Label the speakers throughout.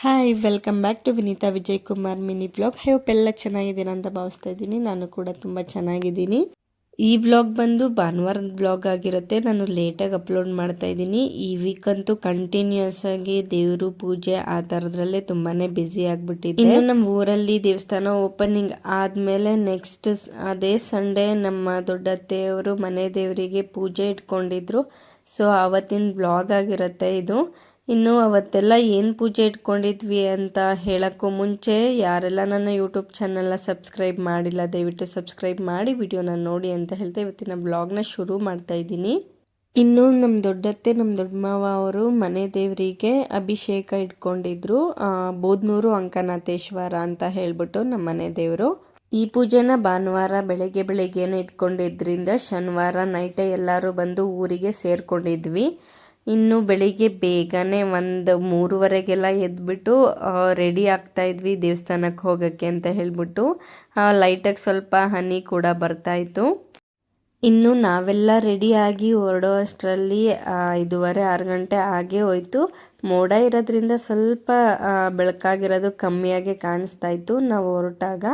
Speaker 1: Hi welcome back to Vineetha Vijay Kumar mini blog hope ಎಲ್ಲ ಚೆನ್ನಾಗಿದ್ದೀರಾ ಅಂತ ಭಾವಿಸ್ತಾ ಇದ್ದೀನಿ. ನಾನು ಕೂಡ ತುಂಬ ಚೆನ್ನಾಗಿದ್ದೀನಿ. ಈ ಬ್ಲಾಗ್ ಬಂದು ಭಾನುವಾರದ ಬ್ಲಾಗ್ ಆಗಿರುತ್ತೆ. ನಾನು ಲೇಟಾಗಿ ಅಪ್ಲೋಡ್ ಮಾಡ್ತಾ ಇದ್ದೀನಿ. ಈ ವೀಕ್ ಅಂತೂ ಕಂಟಿನ್ಯೂಸ್ ಆಗಿ ದೇವರು ಪೂಜೆ ಆ ಥರದ್ರಲ್ಲೇ ತುಂಬಾ ಬ್ಯುಸಿ ಆಗಿಬಿಟ್ಟಿದೆ. ಇನ್ನು ನಮ್ಮ ಊರಲ್ಲಿ ದೇವಸ್ಥಾನ ಓಪನಿಂಗ್ ಆದಮೇಲೆ ನೆಕ್ಸ್ಟ್ ಅದೇ ಸಂಡೇ ನಮ್ಮ ದೊಡ್ಡತ್ತೆಯವರು ಮನೆ ದೇವರಿಗೆ ಪೂಜೆ ಇಟ್ಕೊಂಡಿದ್ರು. ಸೊ ಆವತ್ತಿನ ಬ್ಲಾಗ್ ಆಗಿರುತ್ತೆ ಇದು. ಇನ್ನು ಅವತ್ತೆಲ್ಲ ಏನು ಪೂಜೆ ಇಟ್ಕೊಂಡಿದ್ವಿ ಅಂತ ಹೇಳೋಕ್ಕೂ ಮುಂಚೆ ಯಾರೆಲ್ಲ ನನ್ನ ಯೂಟ್ಯೂಬ್ ಚಾನಲ್ನ ಸಬ್ಸ್ಕ್ರೈಬ್ ಮಾಡಿಲ್ಲ, ದಯವಿಟ್ಟು ಸಬ್ಸ್ಕ್ರೈಬ್ ಮಾಡಿ ವಿಡಿಯೋನ ನೋಡಿ ಅಂತ ಹೇಳ್ತಾ ಇವತ್ತಿನ ಬ್ಲಾಗ್ನ ಶುರು ಮಾಡ್ತಾ ಇದ್ದೀನಿ. ಇನ್ನು ನಮ್ಮ ದೊಡ್ಡತ್ತೆ ನಮ್ಮ ದೊಡ್ಡ ಮಾವ ಅವರು ಮನೆ ದೇವರಿಗೆ ಅಭಿಷೇಕ ಇಟ್ಕೊಂಡಿದ್ರು. ಬೋದ್ನೂರು ಅಂಕನಾಥೇಶ್ವರ ಅಂತ ಹೇಳ್ಬಿಟ್ಟು ನಮ್ಮ ಮನೆ ದೇವರು. ಈ ಪೂಜೆನ ಭಾನುವಾರ ಬೆಳಗ್ಗೆ ಬೆಳಗ್ಗೆನೇ ಇಟ್ಕೊಂಡಿದ್ರಿಂದ ಶನಿವಾರ ನೈಟೇ ಎಲ್ಲರೂ ಬಂದು ಊರಿಗೆ ಸೇರ್ಕೊಂಡಿದ್ವಿ. ಇನ್ನು ಬೆಳಿಗ್ಗೆ ಬೇಗನೆ ಒಂದು ಮೂರುವರೆಗೆಲ್ಲ ಎದ್ಬಿಟ್ಟು ರೆಡಿ ಆಗ್ತಾ ಇದ್ವಿ ದೇವಸ್ಥಾನಕ್ಕೆ ಹೋಗೋಕ್ಕೆ ಅಂತ ಹೇಳಿಬಿಟ್ಟು ಲೈಟಾಗಿ ಸ್ವಲ್ಪ ಹನಿ ಕೂಡ ಬರ್ತಾಯಿತ್ತು ಇನ್ನು ನಾವೆಲ್ಲ ರೆಡಿಯಾಗಿ ಹೊರಡೋ ಅಷ್ಟರಲ್ಲಿ ಐದೂವರೆ, ಆರು ಗಂಟೆ ಆಗೇ ಹೋಯಿತು. ಮೋಡ ಇರೋದ್ರಿಂದ ಸ್ವಲ್ಪ ಬೆಳಕಾಗಿರೋದು ಕಮ್ಮಿಯಾಗಿ ಕಾಣಿಸ್ತಾ ನಾವು ಹೊರಟಾಗ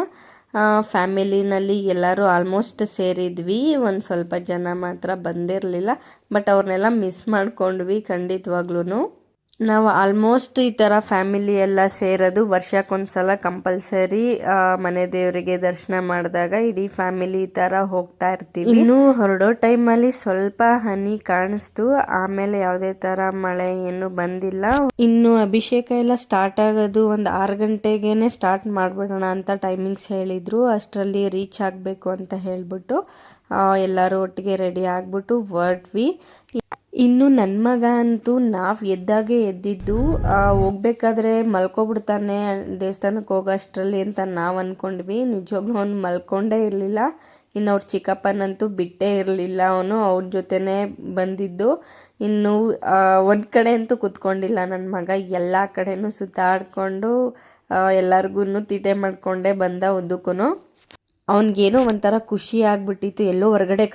Speaker 1: ಫ್ಯಾಮಿಲಿನಲ್ಲಿ ಎಲ್ಲರೂ ಆಲ್ಮೋಸ್ಟ್ ಸೇರಿದ್ವಿ. ಒಂದು ಸ್ವಲ್ಪ ಜನ ಮಾತ್ರ ಬಂದಿರಲಿಲ್ಲ ಬಟ್ ಅವ್ರನ್ನೆಲ್ಲ ಮಿಸ್ ಮಾಡ್ಕೊಂಡ್ವಿ ಖಂಡಿತವಾಗ್ಲೂ ನಾವು ಆಲ್ಮೋಸ್ಟ್ ಈ ಥರ ಫ್ಯಾಮಿಲಿ ಎಲ್ಲ ಸೇರೋದು ವರ್ಷಕ್ಕೊಂದ್ಸಲ ಕಂಪಲ್ಸರಿ ಮನೆ ದೇವರಿಗೆ ದರ್ಶನ ಮಾಡಿದಾಗ ಇಡೀ ಫ್ಯಾಮಿಲಿ ಈ ಥರ ಹೋಗ್ತಾ ಇರ್ತೀವಿ. ಇನ್ನು ಹೊರಡೋ ಟೈಮಲ್ಲಿ ಸ್ವಲ್ಪ ಹನಿ ಕಾಣಿಸ್ತು ಆಮೇಲೆ ಯಾವುದೇ ಥರ ಮಳೆ ಏನು ಬಂದಿಲ್ಲ. ಇನ್ನು ಅಭಿಷೇಕ ಎಲ್ಲ ಸ್ಟಾರ್ಟ್ ಆಗೋದು ಒಂದು ಆರು ಗಂಟೆಗೇನೆ ಸ್ಟಾರ್ಟ್ ಮಾಡಿಬಿಡೋಣ ಅಂತ ಟೈಮಿಂಗ್ಸ್ ಹೇಳಿದ್ರು. ಅಷ್ಟರಲ್ಲಿ ರೀಚ್ ಆಗಬೇಕು ಅಂತ ಹೇಳ್ಬಿಟ್ಟು ಎಲ್ಲರೂ ಒಟ್ಟಿಗೆ ರೆಡಿ ಆಗಿಬಿಟ್ಟು ಹೊರಟ್ವಿ. ಇನ್ನು ನನ್ನ ಮಗ ಅಂತೂ ನಾವು ಎದ್ದಾಗೆ ಎದ್ದಿದ್ದು ಹೋಗ್ಬೇಕಾದ್ರೆ ಮಲ್ಕೊಬಿಡ್ತಾನೆ ದೇವಸ್ಥಾನಕ್ಕೆ ಹೋಗೋ ಅಷ್ಟರಲ್ಲಿ ಅಂತ ನಾವು ಅಂದ್ಕೊಂಡ್ವಿ ನಿಜವಾಗ್ಲೂ ಅವ್ನು ಮಲ್ಕೊಂಡೇ ಇರಲಿಲ್ಲ. ಇನ್ನು ಅವ್ರ ಚಿಕ್ಕಪ್ಪನಂತೂ ಬಿಟ್ಟೇ ಇರಲಿಲ್ಲ ಅವನು, ಅವ್ರ ಜೊತೆನೇ ಬಂದಿದ್ದು. ಇನ್ನು ಒಂದು ಕಡೆ ಅಂತೂ ಕೂತ್ಕೊಂಡಿಲ್ಲ ನನ್ನ ಮಗ. ಎಲ್ಲ ಕಡೆನೂ ಸುತ್ತಾಡಿಕೊಂಡು ಎಲ್ಲರಿಗೂ ತೀಟೆ ಮಾಡಿಕೊಂಡೇ ಬಂದ ಉದ್ದಕ್ಕೂ ಅವನಿಗೇನೋ ಒಂಥರ ಖುಷಿ ಆಗಿಬಿಟ್ಟಿತ್ತು. ಎಲ್ಲೋ ಹೊರಗಡೆ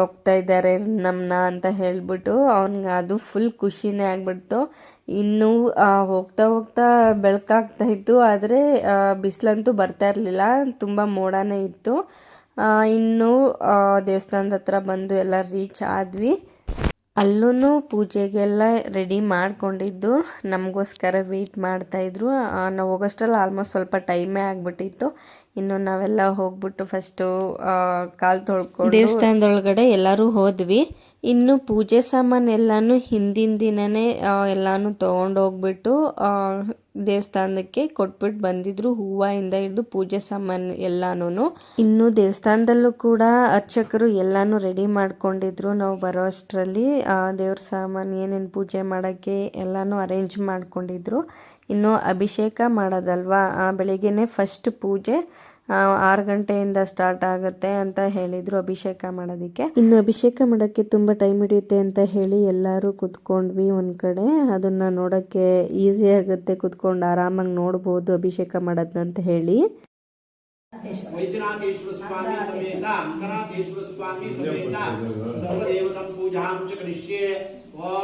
Speaker 1: ಹೋಗ್ತಾ ಇದ್ದಾರೆ ನಮ್ಮನ್ನ ಅಂತ ಹೇಳಿಬಿಟ್ಟು ಅವ್ನಿಗೆ ಅದು ಫುಲ್ ಖುಷಿನೇ ಆಗಿಬಿಡ್ತು. ಇನ್ನೂ ಹೋಗ್ತಾ ಹೋಗ್ತಾ ಬೆಳಕಾಗ್ತಾ ಇತ್ತು. ಆದರೆ ಬಿಸಿಲಂತೂ ಬರ್ತಾ ಇರಲಿಲ್ಲ. ತುಂಬ ಮೋಡನೇ ಇತ್ತು. ಇನ್ನು ದೇವಸ್ಥಾನದ ಹತ್ರ ಬಂದು ಎಲ್ಲ ರೀಚ್ ಆದ್ವಿ. ಅಲ್ಲೂ ಪೂಜೆಗೆಲ್ಲ ರೆಡಿ ಮಾಡಿಕೊಂಡಿದ್ದು. ನಮಗೋಸ್ಕರ ವೆಯ್ಟ್ ಮಾಡ್ತಾಯಿದ್ರು ನಾವು ಹೋಗೋಷ್ಟರಲ್ಲಿ ಆಲ್ಮೋಸ್ಟ್ ಸ್ವಲ್ಪ ಟೈಮೇ ಆಗಿಬಿಟ್ಟಿತ್ತು. ಇನ್ನು ನಾವೆಲ್ಲ ಹೋಗ್ಬಿಟ್ಟು ಫಸ್ಟು ಕಾಲು ತೊಳ್ಕೊಂಡು ದೇವಸ್ಥಾನದೊಳಗಡೆ ಎಲ್ಲರೂ ಹೋದ್ವಿ. ಇನ್ನು ಪೂಜೆ ಸಾಮಾನು ಎಲ್ಲಾನು ಹಿಂದಿನ ದಿನನೇ ಎಲ್ಲಾನು ತೊಗೊಂಡೋಗ್ಬಿಟ್ಟು ದೇವಸ್ಥಾನಕ್ಕೆ ಕೊಟ್ಬಿಟ್ಟು ಬಂದಿದ್ರು. ಹೂವಿಂದ ಹಿಡಿದು ಪೂಜೆ ಸಾಮಾನು ಎಲ್ಲಾನು ಇನ್ನು ದೇವಸ್ಥಾನದಲ್ಲೂ ಕೂಡ ಅರ್ಚಕರು ಎಲ್ಲಾನು ರೆಡಿ ಮಾಡ್ಕೊಂಡಿದ್ರು. ನಾವು ಬರೋ ಅಷ್ಟರಲ್ಲಿ ದೇವ್ರ ಸಾಮಾನು ಏನೇನು ಪೂಜೆ ಮಾಡೋಕ್ಕೆ ಎಲ್ಲನೂ ಅರೇಂಜ್ ಮಾಡ್ಕೊಂಡಿದ್ರು. ಇನ್ನು ಅಭಿಷೇಕ ಮಾಡೋದಲ್ವಾ? ಬೆಳಿಗ್ಗೆನೇ ಫಸ್ಟ್ ಪೂಜೆ ಆರು ಗಂಟೆಯಿಂದ ಸ್ಟಾರ್ಟ್ ಆಗುತ್ತೆ ಅಂತ ಹೇಳಿದರು ಅಭಿಷೇಕ ಮಾಡೋದಕ್ಕೆ. ಇನ್ನು ಅಭಿಷೇಕ ಮಾಡೋಕ್ಕೆ ತುಂಬ ಟೈಮ್ ಹಿಡಿಯುತ್ತೆ ಅಂತ ಹೇಳಿ ಎಲ್ಲರೂ ಕುತ್ಕೊಂಡ್ವಿ ಒಂದು ಕಡೆ. ಅದನ್ನು ನೋಡೋಕ್ಕೆ ಈಸಿ ಆಗುತ್ತೆ. ಕುತ್ಕೊಂಡು ಆರಾಮಾಗಿ ನೋಡ್ಬೋದು ಅಭಿಷೇಕ ಮಾಡೋದನ್ನಂತ ಹೇಳಿ.
Speaker 2: ವೈದ್ಯನಾಥೇಶ್ವರ ಸ್ವಾಮಿ ಸಮೇತ ಅಂಕನಾಥೇಶ್ವರ ಸ್ವಾಮಿ ಸಮೇತ ಸರ್ವದೇವತಂ ಪೂಜಾಂ ಚ ಕರಿಷ್ಯೆ. ಓಂ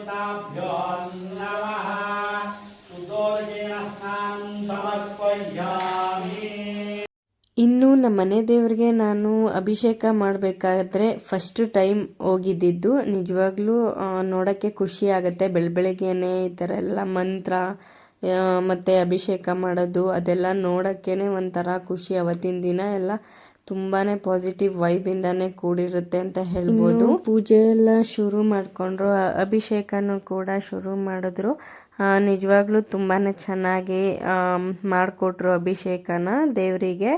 Speaker 2: अङ्कनाथेश्वरस्वामि देवताभ्यो नमः शुद्धोदकेन स्नानं समर्पयामि
Speaker 1: ಇನ್ನು ನಮ್ಮ ಮನೆ ದೇವರಿಗೆ ನಾನು ಅಭಿಷೇಕ ಮಾಡಬೇಕಾದ್ರೆ ಫಸ್ಟ್ ಟೈಮ್ ಹೋಗಿದ್ದಿದ್ದು ನಿಜವಾಗ್ಲೂ ನೋಡೋಕ್ಕೆ ಖುಷಿ ಆಗುತ್ತೆ ಬೆಳ ಬೆಳಗ್ಗೆನೆ ಈ ಥರ ಎಲ್ಲ ಮಂತ್ರ ಮತ್ತು ಅಭಿಷೇಕ ಮಾಡೋದು ಅದೆಲ್ಲ ನೋಡೋಕ್ಕೇ ಒಂಥರ ಖುಷಿ ಅವತ್ತಿನ ದಿನ ಎಲ್ಲ ತುಂಬಾ ಪಾಸಿಟಿವ್ ವೈಬ್ ಇಂದಾನೆ ಕೂಡಿರುತ್ತೆ ಅಂತ ಹೇಳ್ಬೋದು. ಪೂಜೆ ಎಲ್ಲ ಶುರು ಮಾಡಿಕೊಂಡ್ರು ಅಭಿಷೇಕನು ಕೂಡ ಶುರು ಮಾಡಿದ್ರು. ನಿಜವಾಗ್ಲೂ ತುಂಬಾನೇ ಚೆನ್ನಾಗಿ ಮಾಡಿಕೊಟ್ರು ಅಭಿಷೇಕನ ದೇವರಿಗೆ.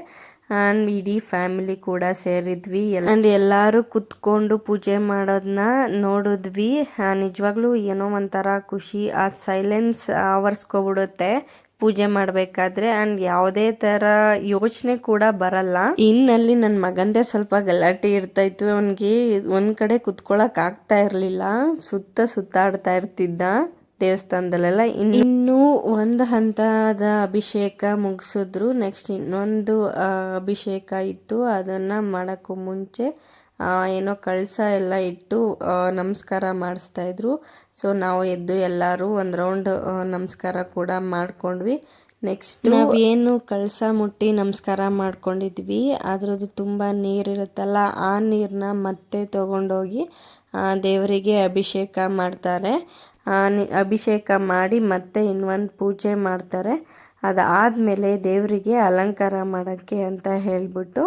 Speaker 1: ಆ್ಯಂಡ್ ಇಡೀ ಫ್ಯಾಮಿಲಿ ಕೂಡ ಸೇರಿದ್ವಿ. ಆ್ಯಂಡ್ ಎಲ್ಲರೂ ಕುತ್ಕೊಂಡು ಪೂಜೆ ಮಾಡೋದನ್ನ ನೋಡಿದ್ವಿ. ನಿಜವಾಗ್ಲೂ ಏನೋ ಒಂಥರ ಖುಷಿ. ಆ ಸೈಲೆನ್ಸ್ ಆವರಿಸ್ಕೊಬಿಡುತ್ತೆ. ಪೂಜೆ ಮಾಡಬೇಕಾದ್ರೆ ಅಂಡ್ ಯಾವುದೇ ಥರ ಯೋಚನೆ ಕೂಡ ಬರಲ್ಲ. ಇನ್ನಲ್ಲಿ ನನ್ನ ಮಗಂದೇ ಸ್ವಲ್ಪ ಗಲಾಟೆ ಇರ್ತಾ ಇತ್ತು. ಅವನಿಗೆ ಒಂದು ಕಡೆ ಕುತ್ಕೊಳಕ್ ಆಗ್ತಾ ಇರಲಿಲ್ಲ. ಸುತ್ತ ಸುತ್ತಾಡ್ತಾ ಇರ್ತಿದ್ದ ದೇವಸ್ಥಾನದಲ್ಲೆಲ್ಲ. ಇನ್- ಇನ್ನು ಒಂದು ಹಂತದ ಅಭಿಷೇಕ ಮುಗಿಸಿದ್ರು. ನೆಕ್ಸ್ಟ್ ಇನ್ನೊಂದು ಅಭಿಷೇಕ ಇತ್ತು. ಅದನ್ನ ಮಾಡೋಕ್ಕೂ ಮುಂಚೆ ಏನೋ ಕಳಸ ಎಲ್ಲ ಇಟ್ಟು ನಮಸ್ಕಾರ ಮಾಡಿಸ್ತಾ ಇದ್ರು. ಸೊ ನಾವು ಎದ್ದು ಎಲ್ಲರೂ ಒಂದು ರೌಂಡ್ ನಮಸ್ಕಾರ ಕೂಡ ಮಾಡ್ಕೊಂಡ್ವಿ. ನೆಕ್ಸ್ಟ್ ಏನು ಕಳಸ ಮುಟ್ಟಿ ನಮಸ್ಕಾರ ಮಾಡ್ಕೊಂಡಿದ್ವಿ. ಅದರದ್ದು ತುಂಬ ನೀರಿರುತ್ತಲ್ಲ ಆ ನೀರನ್ನ ಮತ್ತೆ ತಗೊಂಡೋಗಿ ದೇವರಿಗೆ ಅಭಿಷೇಕ ಮಾಡ್ತಾರೆ. ಅಭಿಷೇಕ ಮಾಡಿ ಮತ್ತೆ ಇನ್ನೊಂದು ಪೂಜೆ ಮಾಡ್ತಾರೆ. ಅದಾದಮೇಲೆ ದೇವರಿಗೆ ಅಲಂಕಾರ ಮಾಡೋಕ್ಕೆ ಅಂತ ಹೇಳ್ಬಿಟ್ಟು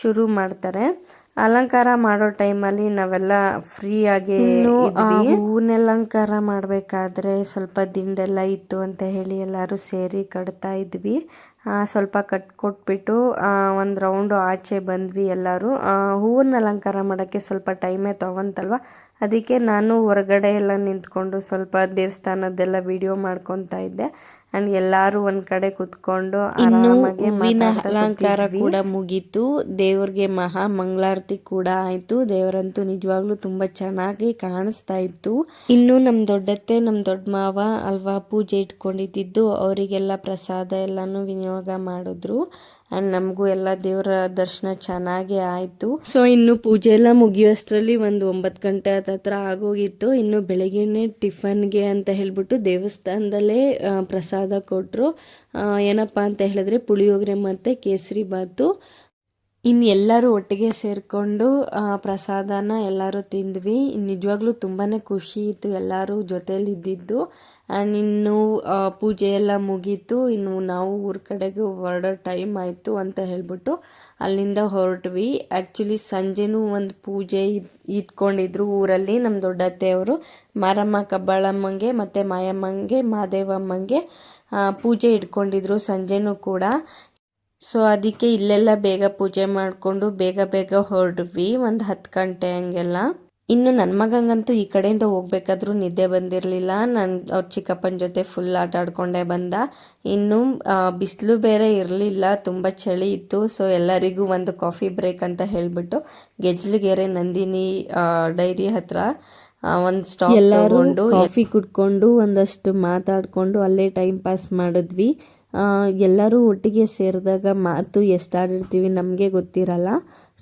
Speaker 1: ಶುರು ಮಾಡ್ತಾರೆ. ಅಲಂಕಾರ ಮಾಡೋ ಟೈಮಲ್ಲಿ ನಾವೆಲ್ಲ ಫ್ರೀಯಾಗಿ ಹೂವಿನ ಅಲಂಕಾರ ಮಾಡಬೇಕಾದ್ರೆ ಸ್ವಲ್ಪ ದಿಂಡೆಲ್ಲ ಇತ್ತು ಅಂತ ಹೇಳಿ ಎಲ್ಲರೂ ಸೇರಿ ಕಟ್ತಾ ಇದ್ವಿ. ಸ್ವಲ್ಪ ಸ್ವಲ್ಪ ಕಟ್ಕೊಟ್ಬಿಟ್ಟು ಒಂದು ರೌಂಡು ಆಚೆ ಬಂದ್ವಿ ಎಲ್ಲರೂ. ಹೂವನ್ನ ಅಲಂಕಾರ ಮಾಡೋಕ್ಕೆ ಸ್ವಲ್ಪ ಟೈಮೇ ತೊಗೊಂತಲ್ವ? ಅದಕ್ಕೆ ನಾನು ಹೊರಗಡೆ ಎಲ್ಲ ನಿಂತ್ಕೊಂಡು ಸ್ವಲ್ಪ ದೇವಸ್ಥಾನದ್ದೆಲ್ಲ ವಿಡಿಯೋ ಮಾಡ್ಕೊತಾ ಇದ್ದೆ. ಆ್ಯಂಡ್ ಎಲ್ಲಾರು ಒಂದ್ ಕಡೆ ಕುತ್ಕೊಂಡು ಹೂವಿನ ಅಲಂಕಾರ ಕೂಡ ಮುಗೀತು. ದೇವ್ರಿಗೆ ಮಹಾ ಮಂಗಳಾರತಿ ಕೂಡ ಆಯ್ತು. ದೇವರಂತೂ ನಿಜವಾಗ್ಲೂ ತುಂಬಾ ಚೆನ್ನಾಗಿ ಕಾಣಿಸ್ತಾ ಇತ್ತು. ಇನ್ನು ನಮ್ ದೊಡ್ಡತ್ತೆ ನಮ್ ದೊಡ್ಡ ಮಾವ ಅಲ್ವಾ ಪೂಜೆ ಇಟ್ಕೊಂಡಿದ್ದು ಅವರಿಗೆಲ್ಲ ಪ್ರಸಾದ ಎಲ್ಲಾನು ವಿನಿಯೋಗ ಮಾಡಿದ್ರು. ಆ್ಯಂಡ್ ನಮಗೂ ಎಲ್ಲ ದೇವರ ದರ್ಶನ ಚೆನ್ನಾಗಿ ಆಯಿತು. ಸೊ ಇನ್ನು ಪೂಜೆ ಎಲ್ಲ ಮುಗಿಯೋಷ್ಟರಲ್ಲಿ ಒಂದು ಒಂಬತ್ತು ಗಂಟೆ ಹತ್ರ ಆಗೋಗಿತ್ತು. ಇನ್ನು ಬೆಳಗ್ಗೆನೆ ಟಿಫನ್ಗೆ ಅಂತ ಹೇಳಿಬಿಟ್ಟು ದೇವಸ್ಥಾನದಲ್ಲೇ ಪ್ರಸಾದ ಕೊಟ್ಟರು ಏನಪ್ಪ ಅಂತ ಹೇಳಿದ್ರೆ ಪುಳಿಯೋಗರೆ ಮತ್ತು ಕೇಸರಿ ಬಾತು. ಇನ್ನು ಎಲ್ಲರೂ ಒಟ್ಟಿಗೆ ಸೇರಿಕೊಂಡು ಪ್ರಸಾದನ ಎಲ್ಲರೂ ತಿಂದ್ವಿ. ನಿಜವಾಗ್ಲೂ ತುಂಬಾ ಖುಷಿ ಇತ್ತು ಎಲ್ಲರೂ ಜೊತೇಲಿ ಇದ್ದಿದ್ದು. ಆ್ಯಂಡ್ ಇನ್ನು ಪೂಜೆ ಎಲ್ಲ ಮುಗೀತು. ಇನ್ನು ನಾವು ಊರ ಕಡೆಗೆ ಹೊರಡೋ ಟೈಮ್ ಆಯಿತು ಅಂತ ಹೇಳ್ಬಿಟ್ಟು ಅಲ್ಲಿಂದ ಹೊರಟ್ವಿ. ಆ್ಯಕ್ಚುಲಿ ಸಂಜೆನೂ ಒಂದು ಪೂಜೆ ಇಟ್ಕೊಂಡಿದ್ರು ಊರಲ್ಲಿ ನಮ್ಮ ದೊಡ್ಡತ್ತೆಯವರು. ಮಾರಮ್ಮ, ಕಬ್ಬಾಳಮ್ಮಂಗೆ ಮತ್ತು ಮಾಯಮ್ಮಂಗೆ, ಮಾದೇವಮ್ಮಂಗೆ ಪೂಜೆ ಇಟ್ಕೊಂಡಿದ್ರು ಸಂಜೆನೂ ಕೂಡ. ಸೊ ಅದಕ್ಕೆ ಇಲ್ಲೆಲ್ಲ ಬೇಗ ಪೂಜೆ ಮಾಡಿಕೊಂಡು ಬೇಗ ಬೇಗ ಹೊರಡ್ವಿ. ಒಂದು ಹತ್ತು ಗಂಟೆ ಹಂಗೆಲ್ಲ. ಇನ್ನು ನನ್ನ ಮಗಂಗಂತೂ ಈ ಕಡೆಯಿಂದ ಹೋಗ್ಬೇಕಾದ್ರೂ ನಿದ್ದೆ ಬಂದಿರಲಿಲ್ಲ. ನಾನು ಅವ್ರ ಚಿಕ್ಕಪ್ಪನ ಜೊತೆ ಫುಲ್ ಆಟ ಆಡ್ಕೊಂಡೇ ಬಂದ. ಇನ್ನು ಬಿಸಿಲು ಬೇರೆ ಇರಲಿಲ್ಲ. ತುಂಬ ಚಳಿ ಇತ್ತು. ಸೊ ಎಲ್ಲರಿಗೂ ಒಂದು ಕಾಫಿ ಬ್ರೇಕ್ ಅಂತ ಹೇಳಿಬಿಟ್ಟು ಗೆಜ್ಲಗೆರೆ ನಂದಿನಿ ಡೈರಿ ಹತ್ರ ಒಂದು ಸ್ಟಾಪ್
Speaker 3: ಎಲ್ಲರೂ
Speaker 1: ತಗೊಂಡು
Speaker 3: ಕಾಫಿ ಕುಡ್ಕೊಂಡು ಒಂದಷ್ಟು ಮಾತಾಡಿಕೊಂಡು ಅಲ್ಲೇ ಟೈಮ್ ಪಾಸ್ ಮಾಡಿದ್ವಿ. ಎಲ್ಲರೂ ಒಟ್ಟಿಗೆ ಸೇರಿದಾಗ ಮಾತು ಎಷ್ಟಾಡಿರ್ತೀವಿ ನಮಗೆ ಗೊತ್ತಿರಲ್ಲ.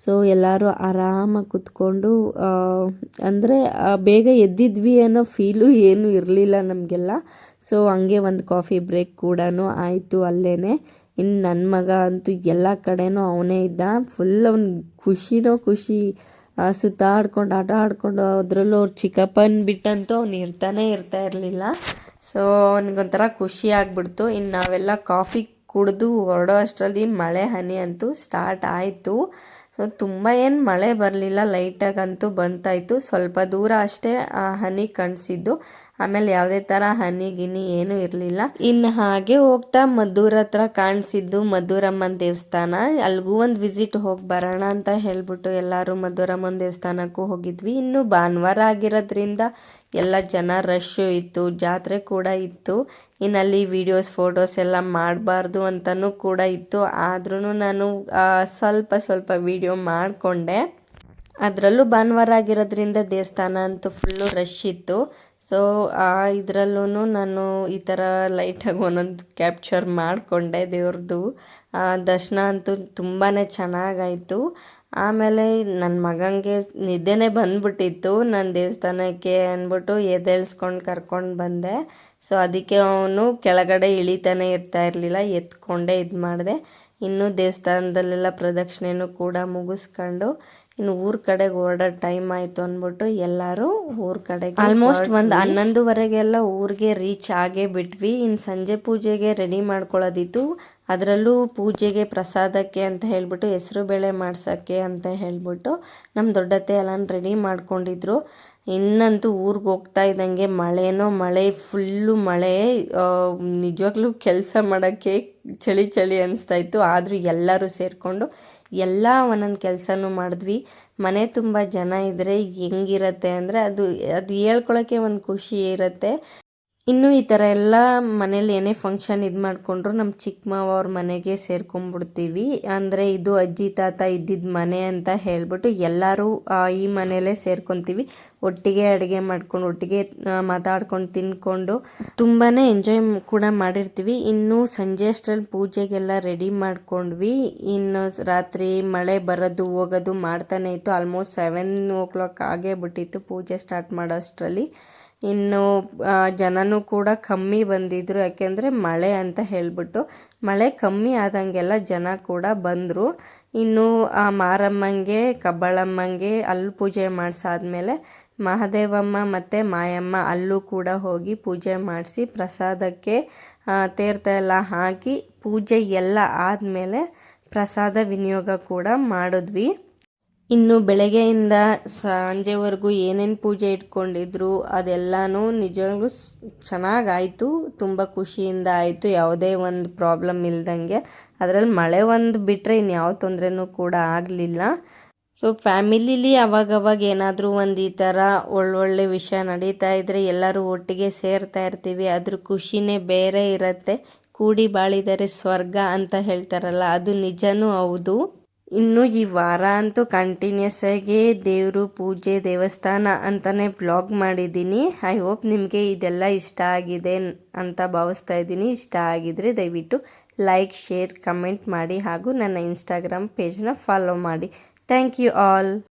Speaker 3: ಸೊ ಎಲ್ಲರೂ ಆರಾಮಾಗಿ ಕುತ್ಕೊಂಡು ಅಂದರೆ ಬೇಗ ಎದ್ದಿದ್ವಿ ಅನ್ನೋ ಫೀಲು ಏನೂ ಇರಲಿಲ್ಲ ನಮಗೆಲ್ಲ. ಸೊ ಹಂಗೆ ಒಂದು ಕಾಫಿ ಬ್ರೇಕ್ ಕೂಡ ಆಯಿತು ಅಲ್ಲೇ ಇನ್ನು ನನ್ನ ಮಗ ಅಂತೂ ಎಲ್ಲ ಕಡೆನೂ ಅವನೇ ಇದ್ದ. ಫುಲ್ ಅವ್ನ ಖುಷಿನೋ ಖುಷಿ. ಸುತ್ತಾಡ್ಕೊಂಡು ಆಟ ಆಡ್ಕೊಂಡು, ಅದರಲ್ಲೂ ಅವ್ರ ಚಿಕ್ಕಪ್ಪನ ಬಿಟ್ಟಂತೂ ಅವ್ನು ಇರ್ತಾನೆ ಇರ್ತಾ ಇರಲಿಲ್ಲ. ಸೊ ಅವ್ನಿಗೊಂಥರ ಖುಷಿ ಆಗ್ಬಿಡ್ತು. ಇನ್ನು ನಾವೆಲ್ಲ ಕಾಫಿ ಕುಡಿದು ಹೊರಡೋ ಅಷ್ಟರಲ್ಲಿ ಮಳೆ ಹನಿ ಅಂತೂ ಸ್ಟಾರ್ಟ್ ಆಯಿತು. ಸೊ ತುಂಬ ಏನು ಮಳೆ ಬರಲಿಲ್ಲ. ಲೈಟಾಗಂತೂ ಬಂತಾಯಿತು ಸ್ವಲ್ಪ ದೂರ ಅಷ್ಟೇ, ಆ, ಹನಿ ಕಾಣಿಸಿದ್ದು. ಆಮೇಲೆ ಯಾವುದೇ ಥರ ಹನಿ ಗಿನಿ ಏನೂ ಇರಲಿಲ್ಲ. ಇನ್ನು ಹಾಗೆ ಹೋಗ್ತಾ ಮದ್ದೂರ ಹತ್ರ ಕಾಣಿಸಿದ್ದು ಮದ್ದೂರಮ್ಮನ ದೇವಸ್ಥಾನ. ಅಲ್ಲಿಗೂ ಒಂದು ವಿಸಿಟ್ ಹೋಗಿ ಬರೋಣ ಅಂತ ಹೇಳ್ಬಿಟ್ಟು ಎಲ್ಲರೂ ಮದ್ದೂರಮ್ಮನ ದೇವಸ್ಥಾನಕ್ಕೂ ಹೋಗಿದ್ವಿ. ಇನ್ನು ಭಾನುವಾರ ಆಗಿರೋದ್ರಿಂದ ಎಲ್ಲ ಜನ ರಶ್ಶು ಇತ್ತು, ಜಾತ್ರೆ ಕೂಡ ಇತ್ತು. ಇನ್ನಲ್ಲಿ ವಿಡಿಯೋಸ್ ಫೋಟೋಸ್ ಎಲ್ಲ ಮಾಡಬಾರ್ದು ಅಂತಲೂ ಕೂಡ ಇತ್ತು. ಆದ್ರೂ ನಾನು ಸ್ವಲ್ಪ ಸ್ವಲ್ಪ ವಿಡಿಯೋ ಮಾಡಿಕೊಂಡೆ. ಅದರಲ್ಲೂ ಭಾನುವಾರ ಆಗಿರೋದ್ರಿಂದ ದೇವಸ್ಥಾನ ಅಂತೂ ಫುಲ್ಲು ರಶ್ ಇತ್ತು. ಸೊ ಆ ಇದರಲ್ಲೂ ನಾನು ಈ ಥರ ಲೈಟಾಗಿ ಒಂದೊಂದು ಕ್ಯಾಪ್ಚರ್ ಮಾಡಿಕೊಂಡೆ ದೇವ್ರದ್ದು. ಆ, ದರ್ಶನ ಅಂತೂ ತುಂಬಾ ಚೆನ್ನಾಗಾಯಿತು. ಆಮೇಲೆ ನನ್ನ ಮಗನಿಗೆ ನಿದ್ದೆನೇ ಬಂದ್ಬಿಟ್ಟಿತ್ತು. ನಾನು ದೇವಸ್ಥಾನಕ್ಕೆ ಅಂದ್ಬಿಟ್ಟು ಎದೆಳ್ಸ್ಕೊಂಡು ಕರ್ಕೊಂಡು ಬಂದೆ. ಸೊ ಅದಕ್ಕೆ ಅವನು ಕೆಳಗಡೆ ಇಳಿತಾನೆ ಇರ್ತಾ ಇರಲಿಲ್ಲ. ಎತ್ಕೊಂಡೇ ಇದು ಮಾಡಿದೆ ಇನ್ನೂ ದೇವಸ್ಥಾನದಲ್ಲೆಲ್ಲ ಪ್ರದಕ್ಷಿಣೆನೂ ಕೂಡ ಮುಗಿಸ್ಕೊಂಡು
Speaker 1: ಇನ್ನು ಊರ್ ಕಡೆಗೆ ಹೊರಡೋ ಟೈಮ್ ಆಯ್ತು ಅಂದ್ಬಿಟ್ಟು ಎಲ್ಲರೂ ಊರ್ ಕಡೆಗೆ ಆಲ್ಮೋಸ್ಟ್ ಒಂದು ಹನ್ನೊಂದುವರೆಗೆಲ್ಲ ಊರಿಗೆ ರೀಚ್ ಆಗೇ ಬಿಟ್ವಿ. ಇನ್ನು ಸಂಜೆ ಪೂಜೆಗೆ ರೆಡಿ ಮಾಡ್ಕೊಳ್ಳೋದಿತ್ತು ಅದರಲ್ಲೂ ಪೂಜೆಗೆ ಪ್ರಸಾದಕ್ಕೆ ಅಂತ ಹೇಳಿಬಿಟ್ಟು ಹೆಸರು ಬೇಳೆ ಮಾಡ್ಸೋಕ್ಕೆ ಅಂತ ಹೇಳ್ಬಿಟ್ಟು ನಮ್ಮ ದೊಡ್ಡತ್ತೆ ಎಲ್ಲ ರೆಡಿ ಮಾಡ್ಕೊಂಡಿದ್ರು. ಇನ್ನಂತೂ ಊರಿಗೆ ಹೋಗ್ತಾ ಇದ್ದಂಗೆ ಮಳೆನೋ ಮಳೆ ಫುಲ್ಲು ಮಳೆ ನಿಜವಾಗ್ಲೂ ಕೆಲಸ ಮಾಡೋಕ್ಕೆ ಚಳಿ ಚಳಿ ಅನಿಸ್ತಾ ಇತ್ತು. ಆದರೂ ಎಲ್ಲರೂ ಸೇರಿಕೊಂಡು ಎಲ್ಲ ಒಂದೊಂದು ಕೆಲಸನೂ ಮಾಡಿದ್ವಿ. ಮನೆ ತುಂಬ ಜನ ಇದ್ದರೆ ಹೆಂಗಿರತ್ತೆ ಅಂದರೆ ಅದು ಅದು ಹೇಳ್ಕೊಳಕ್ಕೆ ಒಂದು ಖುಷಿ ಇರುತ್ತೆ. ಇನ್ನು ಈ ಥರ ಎಲ್ಲ ಮನೇಲಿ ಏನೇ ಫಂಕ್ಷನ್ ಇದು ಮಾಡಿಕೊಂಡ್ರು ನಮ್ಮ ಚಿಕ್ಕಮ್ಮ ಅವ್ರ ಮನೆಗೆ ಸೇರ್ಕೊಂಡ್ಬಿಡ್ತೀವಿ ಅಂದರೆ ಇದು ಅಜ್ಜಿ, ತಾತ ಇದ್ದಿದ್ದ ಮನೆ ಅಂತ ಹೇಳ್ಬಿಟ್ಟು ಎಲ್ಲರೂ ಈ ಮನೆಯಲ್ಲೇ ಸೇರ್ಕೊತೀವಿ. ಒಟ್ಟಿಗೆ ಅಡುಗೆ ಮಾಡ್ಕೊಂಡು, ಒಟ್ಟಿಗೆ ಮಾತಾಡ್ಕೊಂಡು, ತಿನ್ಕೊಂಡು ತುಂಬಾ ಎಂಜಾಯ್ ಕೂಡ ಮಾಡಿರ್ತೀವಿ. ಇನ್ನು ಸಂಜೆ ಅಷ್ಟರಲ್ಲಿ ಪೂಜೆಗೆಲ್ಲ ರೆಡಿ ಮಾಡ್ಕೊಂಡ್ವಿ. ಇನ್ನು ರಾತ್ರಿ ಮಳೆ ಬರೋದು, ಹೋಗೋದು ಮಾಡ್ತಾನೆ ಇತ್ತು. ಆಲ್ಮೋಸ್ಟ್ ಸೆವೆನ್ ಓ ಕ್ಲಾಕ್ ಆಗೇ ಬಿಟ್ಟಿತ್ತು ಪೂಜೆ ಸ್ಟಾರ್ಟ್ ಮಾಡೋ ಅಷ್ಟರಲ್ಲಿ. ಇನ್ನು ಜನನೂ ಕೂಡ ಕಮ್ಮಿ ಬಂದಿದ್ರು. ಯಾಕೆಂದರೆ ಮಳೆ ಅಂತ ಹೇಳ್ಬಿಟ್ಟು ಮಳೆ ಕಮ್ಮಿ ಆದಂಗೆಲ್ಲ ಜನ ಕೂಡ ಬಂದರು. ಇನ್ನು, ಆ, ಮಾರಮ್ಮಂಗೆ, ಕಬ್ಬಾಳಮ್ಮಂಗೆ ಅಲ್ಲಿ ಪೂಜೆ ಮಾಡಿಸಾದ್ಮೇಲೆ ಮಹಾದೇವಮ್ಮ ಮತ್ತು ಮಾಯಮ್ಮ ಅಲ್ಲೂ ಕೂಡ ಹೋಗಿ ಪೂಜೆ ಮಾಡಿಸಿ ಪ್ರಸಾದಕ್ಕೆ ತೇರ್ತ ಎಲ್ಲ ಹಾಕಿ ಪೂಜೆ ಎಲ್ಲ ಆದಮೇಲೆ ಪ್ರಸಾದ ವಿನಿಯೋಗ ಕೂಡ ಮಾಡಿದ್ವಿ. ಇನ್ನು ಬೆಳಗ್ಗೆಯಿಂದ ಸಂಜೆವರೆಗೂ ಏನೇನು ಪೂಜೆ ಇಟ್ಕೊಂಡಿದ್ರು ಅದೆಲ್ಲನೂ ನಿಜವಾಗ್ಲೂ ಚೆನ್ನಾಗಾಯಿತು, ತುಂಬ ಖುಷಿಯಿಂದ ಆಯಿತು, ಯಾವುದೇ ಒಂದು ಪ್ರಾಬ್ಲಮ್ ಇಲ್ದಂಗೆ. ಅದರಲ್ಲಿ ಮಳೆ ಒಂದು ಬಿಟ್ಟರೆ ಇನ್ಯಾವ ತೊಂದರೆನೂ ಕೂಡ ಆಗಲಿಲ್ಲ. ಸೊ ಫ್ಯಾಮಿಲಿಲಿ ಅವಾಗವಾಗ ಏನಾದರೂ ಒಂದು ಈ ಥರ ಒಳ್ಳೊಳ್ಳೆ ವಿಷಯ ನಡೀತಾ ಇದ್ದರೆ ಎಲ್ಲರೂ ಒಟ್ಟಿಗೆ ಸೇರ್ತಾ ಇರ್ತೀವಿ. ಅದ್ರ ಖುಷಿನೇ ಬೇರೆ ಇರುತ್ತೆ. ಕೂಡಿ ಬಾಳಿದರೆ ಸ್ವರ್ಗ ಅಂತ ಹೇಳ್ತಾರಲ್ಲ, ಅದು ನಿಜನೂ ಹೌದು. ಇನ್ನು ಈ ವಾರ ಅಂತೂ ಕಂಟಿನ್ಯೂಸ್ ಆಗಿ ದೇವರು ಪೂಜೆ, ದೇವಸ್ಥಾನ ಅಂತಲೇ ಬ್ಲಾಗ್ ಮಾಡಿದ್ದೀನಿ. ಐ ಹೋಪ್ ನಿಮಗೆ ಇದೆಲ್ಲ ಇಷ್ಟ ಆಗಿದೆ ಅಂತ ಭಾವಿಸ್ತಾ ಇದ್ದೀನಿ. ಇಷ್ಟ ಆಗಿದ್ರೆ ದಯವಿಟ್ಟು ಲೈಕ್ ಶೇರ್ ಕಮೆಂಟ್ ಮಾಡಿ ಹಾಗೂ ನನ್ನ ಇನ್ಸ್ಟಾಗ್ರಾಮ್ ಪೇಜ್ನ ಫಾಲೋ ಮಾಡಿ. Thank you all